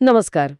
नमस्कार.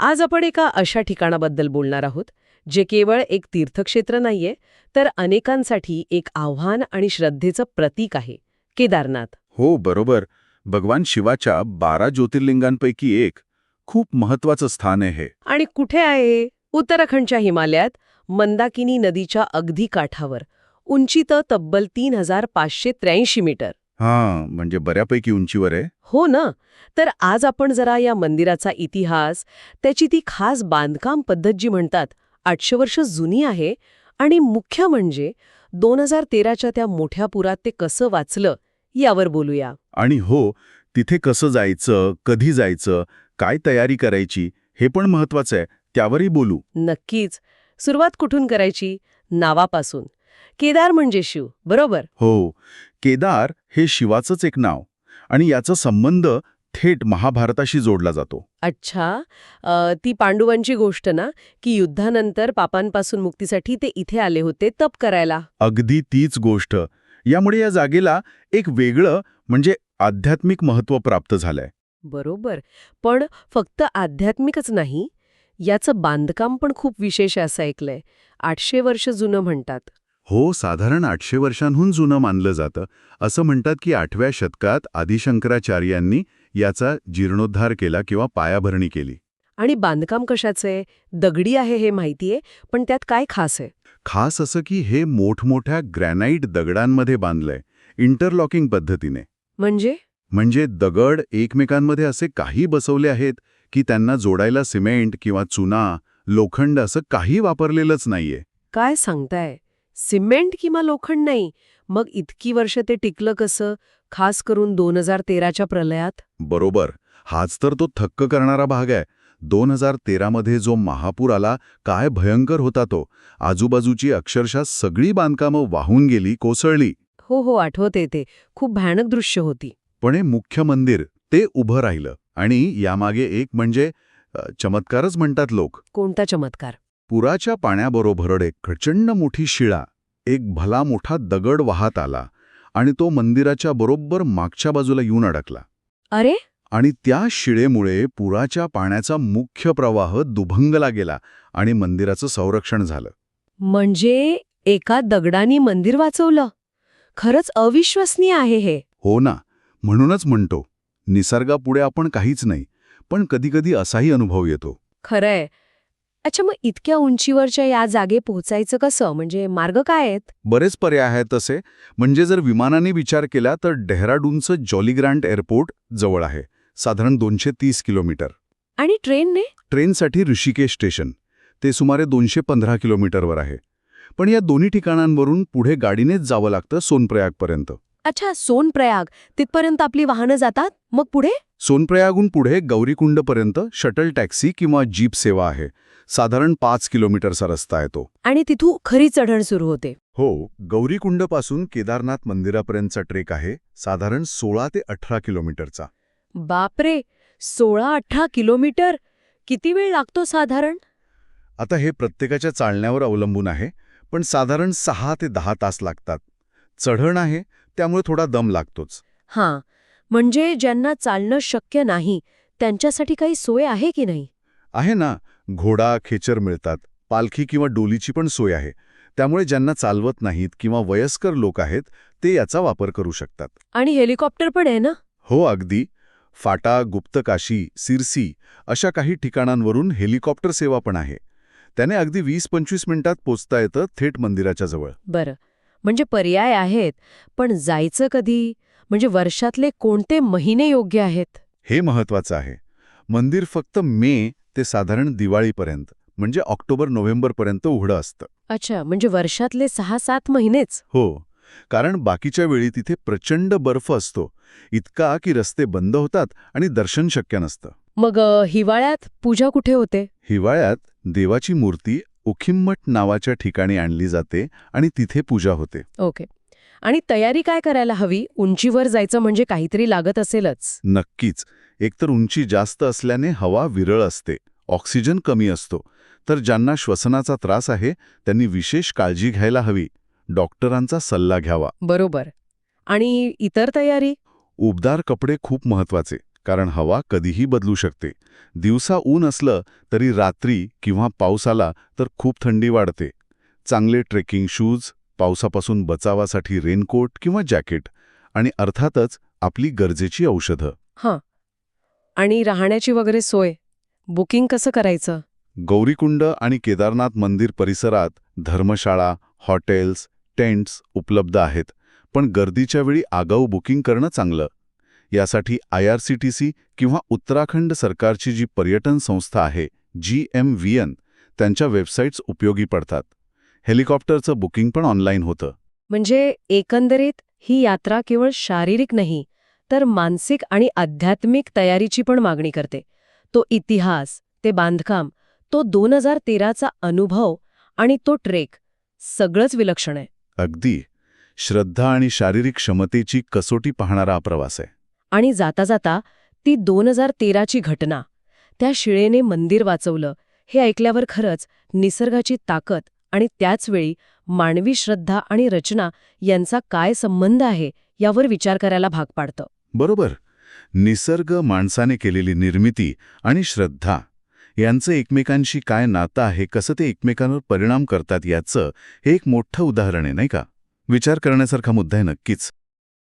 आज आपण एका अशा ठिकाणाबद्दल बोलणार आहोत जे केवळ एक तीर्थक्षेत्र नाहीये तर अनेकांसाठी एक आव्हान आणि श्रद्धेचं प्रतीक आहे केदारनाथ. हो बरोबर. भगवान शिवाच्या बारा ज्योतिर्लिंगांपैकी एक खूप महत्वाचं स्थान आहे हे. आणि कुठे आहे? उत्तराखंडच्या हिमालयात मंदाकिनी नदीच्या अगदी काठावर. उंची तर तब्बल तीन हजार पाचशे त्र्याऐंशी मीटर. हां म्हणजे बऱ्यापैकी उंचीवर आहे. हो ना. तर आज आपण जरा या मंदिराचा इतिहास त्याची ती खास बांधकाम पद्धत जी म्हणतात आठशे वर्ष जुनी आहे आणि मुख्य म्हणजे दोन हजार तेराच्या त्या मोठ्या पुरात ते कसं वाचलं यावर बोलूया. आणि हो तिथे कसं जायचं कधी जायचं काय तयारी करायची हे पण महत्वाचं आहे. त्यावरही बोलू. नक्कीच. सुरुवात कुठून करायची? नावापासून. केदार म्हणजे शिव बरोबर? हो. केदार हे शिवाचंच एक नाव आणि याचा संबंध थेट महाभारताशी जोडला जातो. अच्छा. अ, ती पांडवांची गोष्ट ना की युद्धानंतर पापांपासून मुक्तीसाठी ते इथे आले होते तप करायला. अगदी तीच गोष्ट. यामुळे या जागेला एक वेगळं म्हणजे आध्यात्मिक महत्त्व प्राप्त झालंय. बरोबर. पण फक्त आध्यात्मिकच नाही याचं बांधकाम पण खूप विशेष आहे असं ऐकलंय. आठशे वर्ष जुनं म्हणतात. हो साधारण आठशे वर्षांहून जुनं मानलं जातं. असं म्हणतात की आठव्या शतकात आदिशंकराचार्यांनी याचा जीर्णोद्धार केला किंवा पायाभरणी केली. आणि बांधकाम कशाचं? दगडी आहे हे माहितीये पण त्यात काय खास आहे? खास असं की हे मोठमोठ्या ग्रॅनाईट दगडांमध्ये बांधलंय इंटरलॉकिंग पद्धतीने. म्हणजे? म्हणजे दगड एकमेकांमध्ये असे काही बसवले आहेत की त्यांना जोडायला सिमेंट किंवा चुना लोखंड असं काही वापरलेलंच नाहीये. काय सांगताय? सिमेंट किंवा लोखंड नाही मग इतकी वर्ष ते टिकलं कसं खास करून दोन हजार तेराच्या प्रलयात? बरोबर. हाच तर तो थक्क करणारा भाग आहे. दोन हजार तेरामध्ये जो महापूर आला काय भयंकर होता तो. आजूबाजूची अक्षरशः सगळी बांधकामं वाहून गेली कोसळली. हो हो आठवते ते खूप भयानक दृश्य होती. पण हे मुख्य मंदिर ते उभं राहिलं. आणि यामागे एक म्हणजे चमत्कारच म्हणतात लोक. कोणता चमत्कार? पुराच्या पाण्याबरोबर एक प्रचंड मोठी शिळा. एक भला मोठा दगड वाहत आला आणि तो मंदिराच्या बरोबर मागच्या बाजूला येऊन अडकला. अरे! आणि त्या शिळेमुळे पुराच्या पाण्याचा मुख्य प्रवाह दुभंगला गेला आणि मंदिराचं संरक्षण झालं. म्हणजे एका दगडानी मंदिर वाचवलं? खरंच अविश्वसनीय आहे हे. हो ना म्हणूनच म्हणतो निसर्गापुढे आपण काहीच नाही पण कधीकधी असाही अनुभव येतो. खरंय. अच्छा मग इतक्या उंचीवरच्या या जागे पोहोचायचं कसं? म्हणजे मार्ग काय आहेत? बरेच पर्याय आहेत तसे. म्हणजे जर विमानाने विचार केला तर डेहराडूनचं जॉली ग्रँट एअरपोर्ट जवळ आहे. साधारण दोनशे तीस किलोमीटर. आणि ट्रेनने? ट्रेनसाठी ऋषिकेश स्टेशन. ते सुमारे दोनशे पंधरा किलोमीटरवर आहे. पण या दोन्ही ठिकाणांवरून पुढे गाडीनेच जावं लागतं सोनप्रयागपर्यंत. अच्छा सोनप्रयाग. तिथपर्यंत आपली वाहनं जातात? मग पुढे? सोनप्रयागहून पुढे गौरीकुंडपर्यंत शटल टॅक्सी किंवा जीप सेवा आहे. साधारण पाच किलोमीटरचा रस्ता आहे तो. आणि तिथू खरी चढण सुरू होते. हो गौरीकुंडपासून केदारनाथ मंदिरापर्यंतचा ट्रेक आहे साधारण सोळा ते अठरा किलोमीटरचा. बापरे! सोळा अठरा किलोमीटर! किती वेळ लागतो साधारण? आता हे प्रत्येकाच्या चालण्यावर अवलंबून आहे पण साधारण सहा ते दहा तास लागतात. चढण आहे त्यामुळे थोडा दम लागतोच. हां. म्हणजे ज्यांना चालणं शक्य नाही त्यांच्यासाठी काही सोय आहे की नाही? आहे ना. घोडा खेचर मिळतात. पालखी किंवा डोलीची पण सोय आहे. त्यामुळे ज्यांना चालवत नाहीत किंवा वयस्कर लोक आहेत ते याचा वापर करू शकतात. आणि हेलिकॉप्टर पण आहे ना? हो अगदी. फाटा गुप्तकाशी सिरसी अशा काही ठिकाणांवरून हेलिकॉप्टर सेवा पण आहे. त्याने अगदी वीस पंचवीस मिनिटात पोचता येतं थेट मंदिराच्या जवळ. बरं. म्हणजे पर्याय आहेत पण जायचं कधी? म्हणजे वर्षातले कोणते महिने योग्य आहेत? हे महत्वाचं आहे. मंदिर फक्त मे ते साधारण दिवाळीपर्यंत म्हणजे ऑक्टोबर नोव्हेंबरपर्यंत उघडं असतं. अच्छा म्हणजे वर्षातले सहा सात महिनेच? हो. कारण बाकीच्या वेळी तिथे प्रचंड बर्फ असतो. इतका की रस्ते बंद होतात आणि दर्शन शक्य नसतं. मग हिवाळ्यात पूजा कुठे होते? हिवाळ्यात देवाची मूर्ती उखिम्मठ नावाच्या ठिकाणी आणली जाते आणि तिथे पूजा होते. ओके. आणि तयारी काय करायला हवी? उंचीवर जायचं म्हणजे काहीतरी लागत असेलच. नक्कीच. एकतर उंची जास्त असल्याने हवा विरळ असते ऑक्सिजन कमी असतो. तर ज्यांना श्वसनाचा त्रास आहे त्यांनी विशेष काळजी घ्यायला हवी. डॉक्टरांचा सल्ला घ्यावा. बरोबर. आणि इतर तयारी? उबदार कपडे खूप महत्त्वाचे कारण हवा कधीही बदलू शकते. दिवसा ऊन असलं तरी रात्री किंवा पाऊस आला तर खूप थंडी वाढते. चांगले ट्रेकिंग शूज पावसापासून बचावासाठी रेनकोट किंवा जॅकेट आणि अर्थातच आपली गरजेची औषधं. हां. आणि राहण्याची वगैरे सोय. बुकिंग कसं करायचं? गौरीकुंड आणि केदारनाथ मंदिर परिसरात धर्मशाळा हॉटेल्स टेंट्स उपलब्ध आहेत. पण गर्दीच्या वेळी आगाऊ बुकिंग करणं चांगलं. यासाठी I R C T C किंवा उत्तराखंड सरकारची जी पर्यटन संस्था आहे जी एम व्ही एन त्यांच्या वेबसाईट्स उपयोगी पडतात. हेलिकॉप्टरचं बुकिंग पण ऑनलाईन होतं. म्हणजे एकंदरीत ही यात्रा केवळ शारीरिक नाही तर मानसिक आणि आध्यात्मिक तयारीची पण मागणी करते. तो इतिहास ते बांधकाम तो दोन हजार तेराचा अनुभव आणि तो ट्रेक सगळंच विलक्षण आहे. अगदी. श्रद्धा आणि शारीरिक क्षमतेची कसोटी पाहणारा हा प्रवास आहे. आणि जाता जाता ती दोन हजार तेराची घटना. त्या शिळेने मंदिर वाचवलं. हे ऐकल्यावर खरंच निसर्गाची ताकद आणि त्याचवेळी मानवी श्रद्धा आणि रचना यांचा काय संबंध आहे यावर विचार करायला भाग पाडतं. बरोबर. निसर्ग माणसाने केलेली निर्मिती आणि श्रद्धा यांचं एकमेकांशी काय नातं आहे कसं ते एकमेकांवर परिणाम करतात याचं हे एक मोठं उदाहरण आहे नाही का? विचार करण्यासारखा मुद्दा आहे नक्कीच.